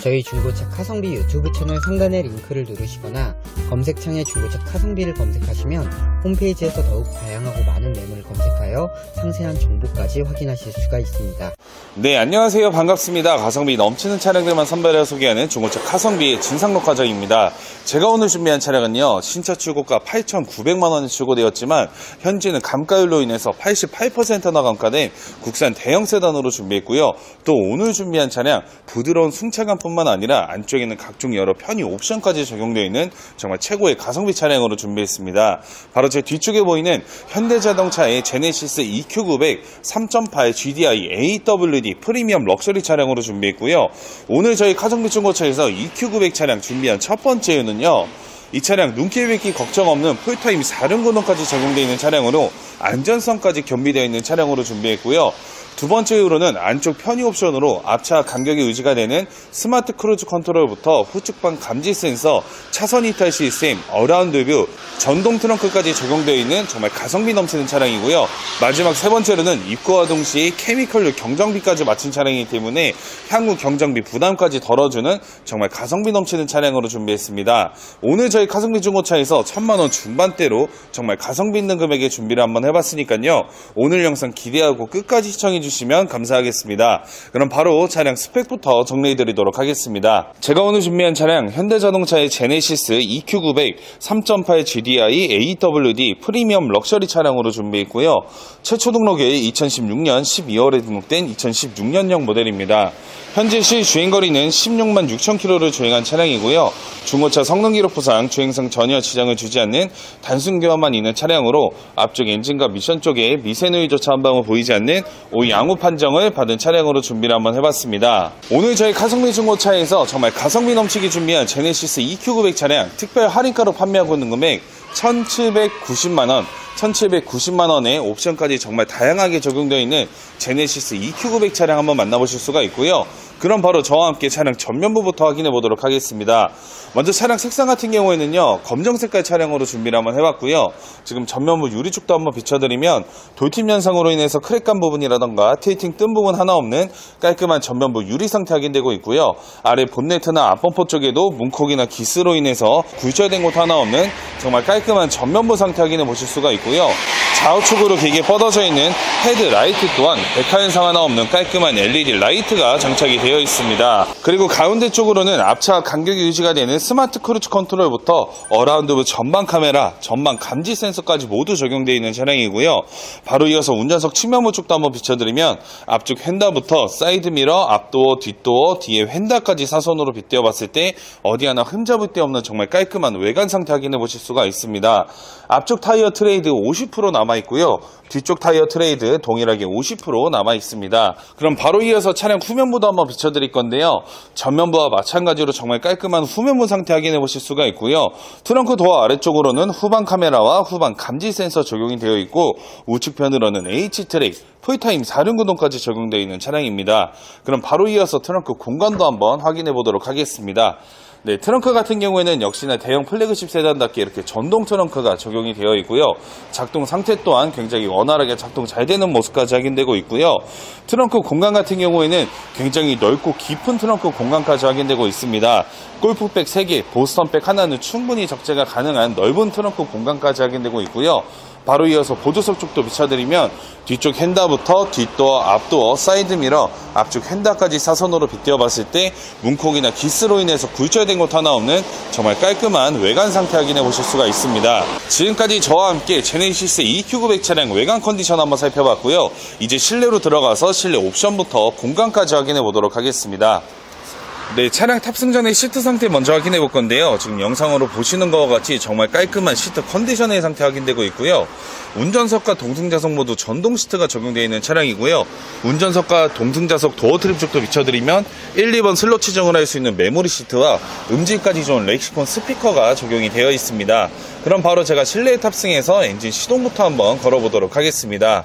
저희 중고차 카성비 유튜브 채널 상단의 링크를 누르시거나 검색창에 중고차 카성비를 검색하시면 홈페이지에서 더욱 다양하고 많은 매물을 검색하여 상세한 정보까지 확인하실 수가 있습니다. 네, 안녕하세요. 반갑습니다. 가성비 넘치는 차량들만 선별해 소개하는 중고차 카성비의 진상록 과정입니다. 제가 오늘 준비한 차량은요, 신차 출고가 8,900만 원에 출고되었지만, 현재는 감가율로 인해서 88%나 감가된 국산 대형 세단으로 준비했고요. 또 오늘 준비한 차량, 부드러운 승차감뿐 만 아니라 안쪽에는 각종 여러 편의 옵션까지 적용되어 있는 정말 최고의 가성비 차량으로 준비했습니다. 바로 제 뒤쪽에 보이는 현대자동차의 제네시스 EQ900 3.8 GDI AWD 프리미엄 럭셔리 차량으로 준비했고요. 오늘 저희 카정비 중고차에서 EQ900 차량 준비한 첫 번째 이유는요. 이 차량 눈길 뵙기 걱정 없는 풀타임 4륜구동까지 적용되어 있는 차량으로 안전성까지 겸비되어 있는 차량으로 준비했고요. 두 번째 이유로는 안쪽 편의 옵션으로 앞차 간격이 유지가 되는 스마트 크루즈 컨트롤부터 후측방 감지 센서, 차선 이탈 시스템, 어라운드 뷰, 전동 트렁크까지 적용되어 있는 정말 가성비 넘치는 차량이고요. 마지막 세 번째로는 입고와 동시에 케미컬류 경정비까지 마친 차량이기 때문에 향후 경정비 부담까지 덜어주는 정말 가성비 넘치는 차량으로 준비했습니다. 오늘 저희 가성비 중고차에서 천만원 중반대로 정말 가성비 있는 금액의 준비를 한번 해봤으니까요. 오늘 영상 기대하고 끝까지 시청해 주시면 감사하겠습니다. 그럼 바로 차량 스펙부터 정리해 드리도록 하겠습니다. 제가 오늘 준비한 차량 현대자동차의 제네시스 EQ900 3.8 GDI AWD 프리미엄 럭셔리 차량으로 준비했고요. 최초 등록이 2016년 12월에 등록된 2016년형 모델입니다. 현재 시 주행거리는 16만 6천 킬로를 주행한 차량이고요. 중고차 성능 기록부상 주행성 전혀 지장을 주지 않는 단순 교환만 있는 차량으로 앞쪽 엔진과 미션 쪽에 미세누이 조차 한 방울 보이지 않는 오 양호 판정을 받은 차량으로 준비를 한번 해봤습니다. 오늘 저희 가성비 중고차에서 정말 가성비 넘치게 준비한 제네시스 EQ900 차량 특별 할인가로 판매하고 있는 금액 1,790만원, 1,790만원의 옵션까지 정말 다양하게 적용되어 있는 제네시스 EQ900 차량 한번 만나보실 수가 있고요. 그럼 바로 저와 함께 차량 전면부부터 확인해 보도록 하겠습니다. 먼저 차량 색상 같은 경우에는요, 검정 색깔 차량으로 준비를 한번 해봤고요. 지금 전면부 유리축도 한번 비춰드리면 돌팀 현상으로 인해서 크랙간 부분이라던가 테이팅 뜬 부분 하나 없는 깔끔한 전면부 유리 상태 확인되고 있고요. 아래 본네트나 앞범퍼 쪽에도 문콕이나 기스로 인해서 굴절된 곳 하나 없는 정말 깔끔한 전면부 상태 확인해 보실 수가 있고요. 좌우측으로 길게 뻗어져 있는 헤드 라이트 또한 백화 현상 하나 없는 깔끔한 LED 라이트가 장착이 되어 있습니다. 그리고 가운데 쪽으로는 앞차 간격이 유지가 되는 스마트 크루즈 컨트롤부터 어라운드 전방 카메라, 전방 감지 센서까지 모두 적용되어 있는 차량이고요. 바로 이어서 운전석 측면부 쪽도 한번 비춰드리면 앞쪽 휀다부터 사이드 미러, 앞도어, 뒷도어, 뒤에 휀다까지 사선으로 빗대어 봤을 때 어디 하나 흠잡을 데 없는 정말 깔끔한 외관 상태 확인해 보실 수가 있습니다. 앞쪽 타이어 트레이드 50% 남아 있고요. 뒤쪽 타이어 트레이드 동일하게 50% 남아 있습니다. 그럼 바로 이어서 차량 후면부도 한번 비춰드릴 건데요. 전면부와 마찬가지로 정말 깔끔한 후면부 상태 확인해 보실 수가 있고요. 트렁크 도어 아래쪽으로는 후방 카메라와 후방 감지 센서 적용이 되어 있고 우측편으로는 H-트랙, 풀타임 4륜 구동까지 적용되어 있는 차량입니다. 그럼 바로 이어서 트렁크 공간도 한번 확인해 보도록 하겠습니다. 네, 트렁크 같은 경우에는 역시나 대형 플래그십 세단답게 이렇게 전동 트렁크가 적용이 되어 있고요. 작동 상태 또한 굉장히 원활하게 작동 잘 되는 모습까지 확인되고 있고요. 트렁크 공간 같은 경우에는 굉장히 넓고 깊은 트렁크 공간까지 확인되고 있습니다. 골프백 3개, 보스턴백 하나는 충분히 적재가 가능한 넓은 트렁크 공간까지 확인되고 있고요. 바로 이어서 보조석 쪽도 비춰드리면 뒤쪽 핸다부터 뒷도어, 앞도어, 사이드미러, 앞쪽 핸다까지 사선으로 빗대어 봤을 때 문콕이나 기스로 인해서 굴절된 곳 하나 없는 정말 깔끔한 외관 상태 확인해 보실 수가 있습니다. 지금까지 저와 함께 제네시스 EQ900 차량 외관 컨디션 한번 살펴봤고요. 이제 실내로 들어가서 실내 옵션부터 공간까지 확인해 보도록 하겠습니다. 네, 차량 탑승 전에 시트 상태 먼저 확인해 볼 건데요. 지금 영상으로 보시는 것과 같이 정말 깔끔한 시트 컨디션의 상태 확인되고 있고요. 운전석과 동승자석 모두 전동 시트가 적용되어 있는 차량이고요. 운전석과 동승자석 도어 트립 쪽도 비춰드리면 1, 2번 슬롯 지정을 할 수 있는 메모리 시트와 음질까지 좋은 렉시콘 스피커가 적용이 되어 있습니다. 그럼 바로 제가 실내에 탑승해서 엔진 시동부터 한번 걸어보도록 하겠습니다.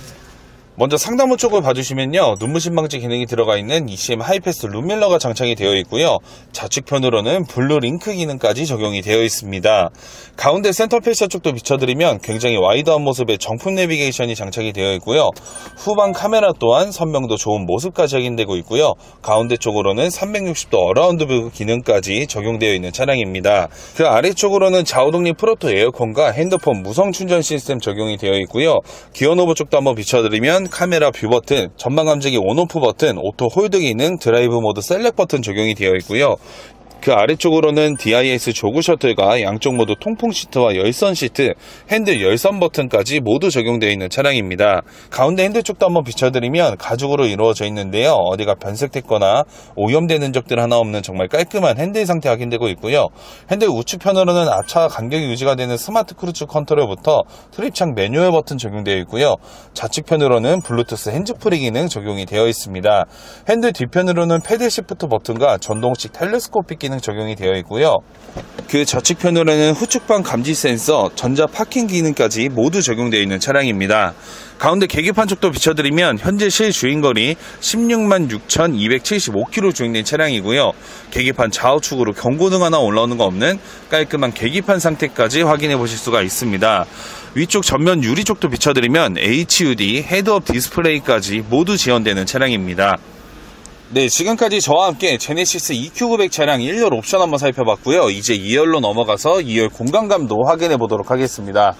먼저 상단부 쪽을 봐주시면요. 눈부신 방지 기능이 들어가 있는 ECM 하이패스 룸밀러가 장착이 되어 있고요. 좌측편으로는 블루 링크 기능까지 적용이 되어 있습니다. 가운데 센터 패셔 쪽도 비춰드리면 굉장히 와이드한 모습의 정품 내비게이션이 장착이 되어 있고요. 후방 카메라 또한 선명도 좋은 모습까지 확인되고 있고요. 가운데 쪽으로는 360도 어라운드 뷰 기능까지 적용되어 있는 차량입니다. 그 아래쪽으로는 좌우독립 프로토 에어컨과 핸드폰 무선 충전 시스템 적용이 되어 있고요. 기어 노브 쪽도 한번 비춰드리면 카메라 뷰 버튼, 전방 감지기 온오프 버튼, 오토 홀드 기능, 드라이브 모드 셀렉 버튼 적용이 되어 있고요. 그 아래쪽으로는 DIS 조그 셔틀과 양쪽 모두 통풍 시트와 열선 시트, 핸들 열선 버튼까지 모두 적용되어 있는 차량입니다. 가운데 핸들 쪽도 한번 비춰드리면 가죽으로 이루어져 있는데요. 어디가 변색됐거나 오염된 흔적들 하나 없는 정말 깔끔한 핸들 상태 확인되고 있고요. 핸들 우측편으로는 앞차 간격이 유지가 되는 스마트 크루즈 컨트롤부터 트립창 매뉴얼 버튼 적용되어 있고요. 좌측편으로는 블루투스 핸즈프리 기능 적용이 되어 있습니다. 핸들 뒤편으로는 패드 시프트 버튼과 전동식 텔레스코픽 기능 적용이 되어 있고요. 그 좌측편으로는 후측방 감지 센서, 전자 파킹 기능까지 모두 적용되어 있는 차량입니다. 가운데 계기판 쪽도 비춰드리면 현재 실 주행거리 16만 6,275km 주행된 차량이고요. 계기판 좌우측으로 경고등 하나 올라오는 거 없는 깔끔한 계기판 상태까지 확인해 보실 수가 있습니다. 위쪽 전면 유리 쪽도 비춰드리면 HUD, 헤드업 디스플레이까지 모두 지원되는 차량입니다. 네, 지금까지 저와 함께 제네시스 EQ900 차량 1열 옵션 한번 살펴봤고요. 이제 2열로 넘어가서 2열 공간감도 확인해 보도록 하겠습니다.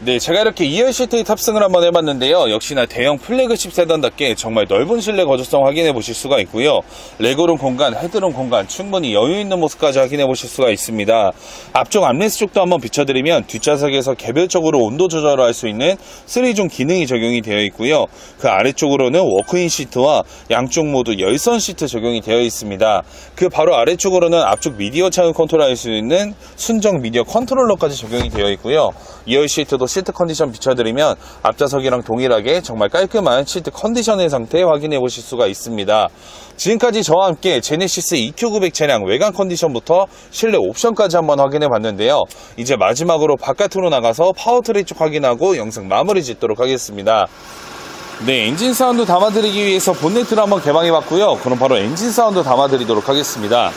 네, 제가 이렇게 2열 시트에 탑승을 한번 해봤는데요. 역시나 대형 플래그십 세단답게 정말 넓은 실내 거주성 확인해 보실 수가 있고요. 레그룸 공간, 헤드룸 공간 충분히 여유 있는 모습까지 확인해 보실 수가 있습니다. 앞쪽 암레스 쪽도 한번 비춰드리면 뒷좌석에서 개별적으로 온도 조절을 할 수 있는 3중 기능이 적용이 되어 있고요. 그 아래쪽으로는 워크인 시트와 양쪽 모두 열선 시트 적용이 되어 있습니다. 그 바로 아래쪽으로는 앞쪽 미디어 차원 컨트롤 할 수 있는 순정 미디어 컨트롤러까지 적용이 되어 있고요. 2열 시트도 시트 컨디션 비춰드리면 앞좌석이랑 동일하게 정말 깔끔한 시트 컨디션의 상태 확인해 보실 수가 있습니다. 지금까지 저와 함께 제네시스 EQ900 차량 외관 컨디션부터 실내 옵션까지 한번 확인해 봤는데요. 이제 마지막으로 바깥으로 나가서 파워트레이 쪽 확인하고 영상 마무리 짓도록 하겠습니다. 네, 엔진 사운드 담아드리기 위해서 본네트를 한번 개방해 봤고요. 그럼 바로 엔진 사운드 담아드리도록 하겠습니다.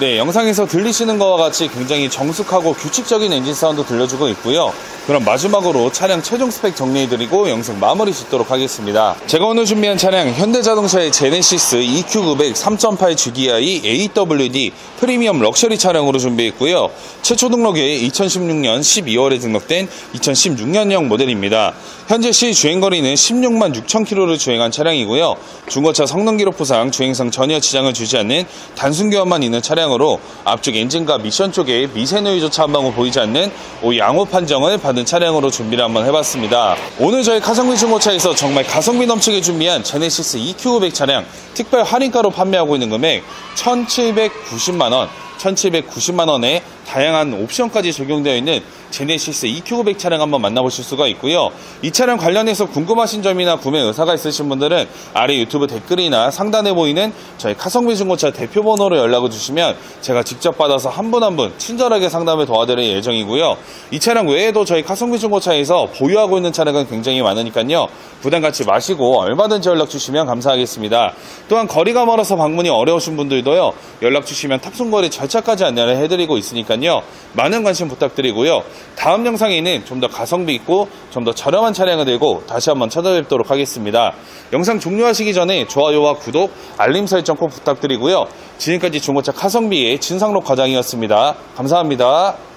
네, 영상에서 들리시는 것과 같이 굉장히 정숙하고 규칙적인 엔진 사운드 들려주고 있고요. 그럼 마지막으로 차량 최종 스펙 정리해드리고 영상 마무리 짓도록 하겠습니다. 제가 오늘 준비한 차량 현대자동차의 제네시스 EQ900 3.8 GDI AWD 프리미엄 럭셔리 차량으로 준비했고요. 최초 등록이 2016년 12월에 등록된 2016년형 모델입니다. 현재 시 주행거리는 16만 6천 킬로를 주행한 차량이고요. 중고차 성능 기록부상 주행상 전혀 지장을 주지 않는 단순 교환만 있는 차량으로 앞쪽 엔진과 미션 쪽에 미세노이조차 한 방울 보이지 않는 오 양호 판정을 받은 차량으로 준비를 한번 해봤습니다. 오늘 저희 가성비 중고차에서 정말 가성비 넘치게 준비한 제네시스 EQ500 차량 특별 할인가로 판매하고 있는 금액 1,790만원 1,790만 원에 다양한 옵션까지 적용되어 있는 제네시스 EQ900 차량 한번 만나보실 수가 있고요. 이 차량 관련해서 궁금하신 점이나 구매 의사가 있으신 분들은 아래 유튜브 댓글이나 상단에 보이는 저희 카성비 중고차 대표 번호로 연락을 주시면 제가 직접 받아서 한 분 한분 친절하게 상담을 도와드릴 예정이고요. 이 차량 외에도 저희 카성비 중고차에서 보유하고 있는 차량은 굉장히 많으니까요. 부담 갖지 마시고 얼마든지 연락 주시면 감사하겠습니다. 또한 거리가 멀어서 방문이 어려우신 분들도요. 연락 주시면 탑승거리 절차까지 안내를 해드리고 있으니까요. 많은 관심 부탁드리고요. 다음 영상에는 좀 더 가성비 있고 좀 더 저렴한 차량을 들고 다시 한번 찾아뵙도록 하겠습니다. 영상 종료하시기 전에 좋아요와 구독, 알림 설정 꼭 부탁드리고요. 지금까지 중고차 카성비의 진상록 과장이었습니다. 감사합니다.